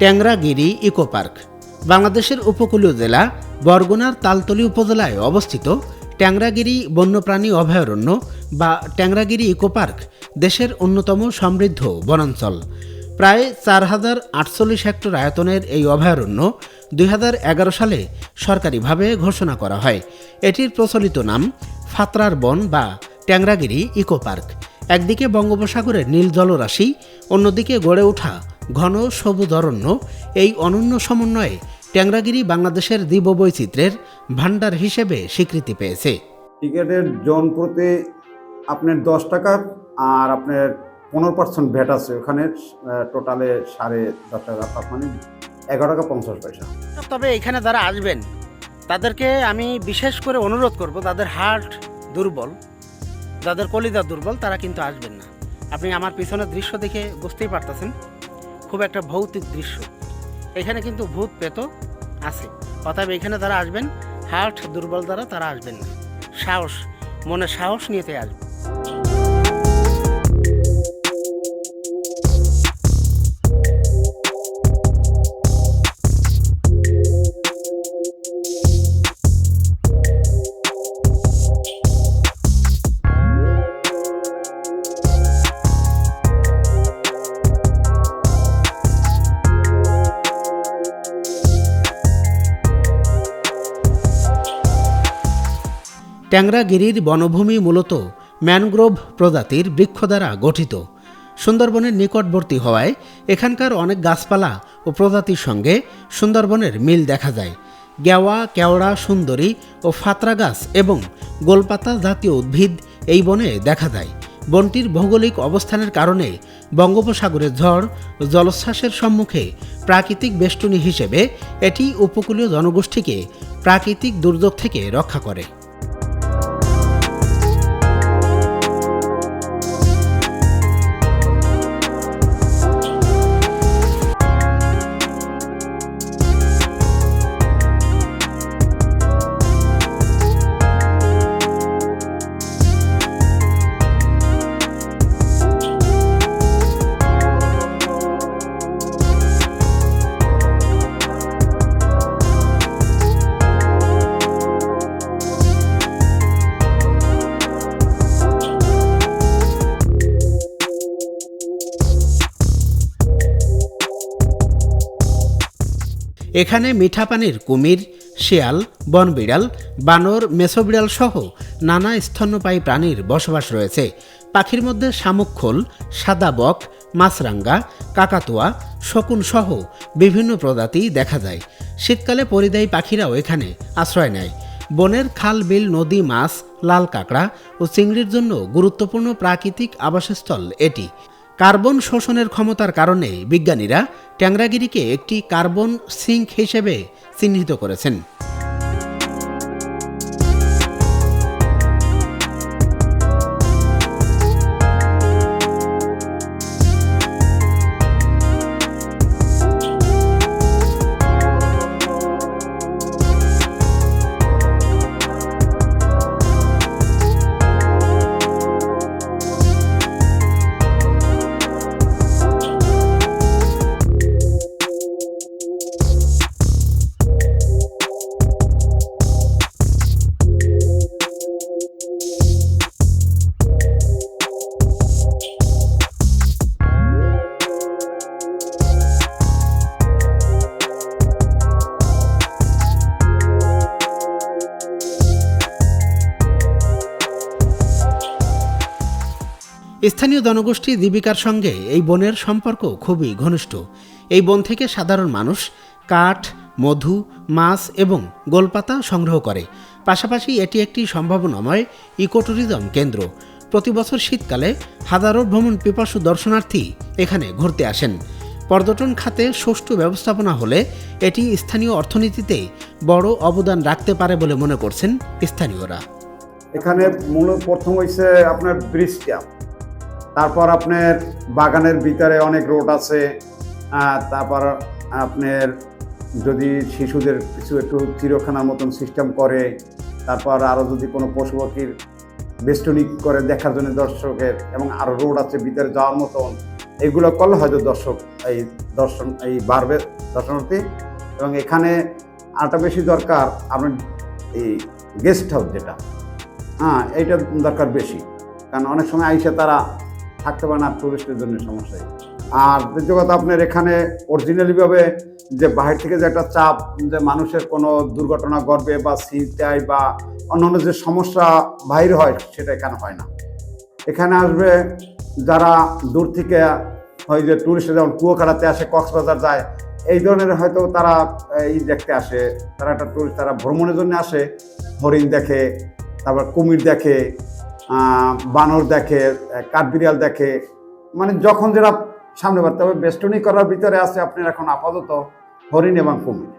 Tengragiri eco park. বাংলাদেশের উপকূলীয় জেলা বরগুনার তালতলি উপজেলায় অবস্থিত ট্যাংরাগিরি বন্যপ্রাণী অভয়ারণ্য বা ট্যাংরাগিরি ইকো পার্ক দেশের অন্যতম সমৃদ্ধ বনাঞ্চল। প্রায় চার হাজার আটচল্লিশ হেক্টর আয়তনের এই অভয়ারণ্য দুই হাজার এগারো সালে সরকারিভাবে ঘোষণা করা হয়। এটির প্রচলিত নাম ফাতরার বন বা ট্যাংরাগিরি ইকো পার্ক। একদিকে বঙ্গোপসাগরের নীল জলরাশি, অন্যদিকে গড়ে ওঠা ঘন সবুজ অরণ্য এই অনন্য সমন্বয়ে ট্যাংরাগিরি বাংলাদেশের জীববৈচিত্র্যের ভাণ্ডার হিসেবে স্বীকৃতি পেয়েছে। টিকিটের জন প্রতি আপনার দশ টাকা আর আপনার পনেরো পার্সেন্ট ভ্যাট আছে। ওখানে টোটালে সাড়ে দশ টাকা মানে এগারো টাকা পঞ্চাশ পয়সা। তবে এখানে যারা আসবেন তাদেরকে আমি বিশেষ করে অনুরোধ করব তাদের হার্ট দুর্বল যাদের কলিজা দুর্বল তারা কিন্তু আসবেন না। আপনি আমার পিছনের দৃশ্য দেখে বুঝতেই পারতেছেন। খুব একটা ভৌতিক দৃশ্য। এখানে কিন্তু ভূত পেত আছে। অতএব এখানে তারা আসবেন, হার্ট দুর্বল দ্বারা তারা আসবেন না। সাহস, মনে সাহস নিয়েতে আসবেন। ট্যাংরাগিরির বনভূমি মূলত ম্যানগ্রোভ প্রজাতির বৃক্ষ দ্বারা গঠিত। সুন্দরবনের নিকটবর্তী হওয়ায় এখানকার অনেক গাছপালা ও প্রজাতির সঙ্গে সুন্দরবনের মিল দেখা যায়। গেওয়া কেওড়া, সুন্দরী ও ফাতরা গাছ এবং গোলপাতা জাতীয় উদ্ভিদ এই বনে দেখা যায়। বনটির ভৌগোলিক অবস্থানের কারণে বঙ্গোপসাগরের ঝড় জলোচ্ছ্বাসের সম্মুখে প্রাকৃতিক বেষ্টনী হিসেবে এটি উপকূলীয় জনগোষ্ঠীকে প্রাকৃতিক দুর্যোগ থেকে রক্ষা করে। এখানে মিঠা পানির কুমির, শিয়াল, বনবিড়াল, বানর মেসোবিড়াল সহ নানা স্তন্যপায়ী প্রাণীর বসবাস রয়েছে। পাখির মধ্যে শামুকখোল সাদা বক, মাছরাঙ্গা, কাকাতুয়া, শকুন সহ বিভিন্ন প্রজাতি দেখা যায়। শীতকালে পরিযায়ী পাখিরাও এখানে আশ্রয় নেয়। বনের খাল, বিল, নদী, মাছ, লাল কাঁকড়া ও চিংড়ির জন্য গুরুত্বপূর্ণ প্রাকৃতিক আবাসস্থল এটি। কার্বন শোষণের ক্ষমতার কারণে বিজ্ঞানীরা ট্যাংরাগিরিকে একটি কার্বন সিঙ্ক হিসেবে চিহ্নিত করেছেন। স্থানীয় জনগোষ্ঠী জীবিকার সঙ্গে এই বনের সম্পর্ক খুবই ঘনিষ্ঠ। এই বন থেকে সাধারণ মানুষ কাঠ, মধু, মাছ এবং গোলপাতা সংগ্রহ করে। পাশাপাশি এটি একটি সম্ভাবনাময় ইকোট্যুরিজম কেন্দ্র। প্রতি বছর শীতকালে হাজারো ভ্রমণ পিপাসু দর্শনার্থী এখানে ঘুরতে আসেন। পর্যটন খাতে সুষ্ঠু ব্যবস্থাপনা হলে এটি স্থানীয় অর্থনীতিতে বড় অবদান রাখতে পারে বলে মনে করছেন স্থানীয়রা। এখানে মূল প্রথম হয়েছে আপনার ব্রিজটা তারপর আপনার বাগানের ভিতরে অনেক রোড আছে তারপর আপনার যদি শিশুদের কিছু একটু চিরখানার মতন সিস্টেম করে, তারপর আরও যদি কোনো পশু পাখির বেষ্টনী করে দেখার জন্য দর্শকের, এবং আরও রোড আছে ভিতরে যাওয়ার মতন, এগুলো করলে হয়তো দর্শক এই দর্শন, এই বাড়বে দর্শনার্থী। এবং এখানে আরটা বেশি দরকার, আপনার এই গেস্ট হাউস যেটা হ্যাঁ এইটা দরকার বেশি। কারণ অনেক সময় আইসে তারা থাকতে পারে না টুরিস্টের জন্য সমস্যা আর দ্বিতীয় কথা, আপনার এখানে অরিজিনালিভাবে যে বাহির থেকে যে একটা চাপ, যে মানুষের কোনো দুর্ঘটনা ঘটবে বা সিটাই বা অন্যান্য যে সমস্যা বাহির হয়, সেটা এখানে হয় না। এখানে আসবে যারা দূর থেকে, হয় যে টুরিস্ট যেমন কুয়াকাটাতে আসে, কক্সবাজার যায়, এই ধরনের হয়তো তারা এই দেখতে আসে। তারা একটা টুরিস্ট তারা ভ্রমণের জন্য আসে, হরিণ দেখে, তারপর কুমির দেখে বানর দেখে কাঠবিড়াল দেখে মানে যখন যেটা সামনে বাড়তে হবে, বেষ্টনী করার ভিতরে আছে আপনার এখন আপাতত হরিণ এবং কুমির।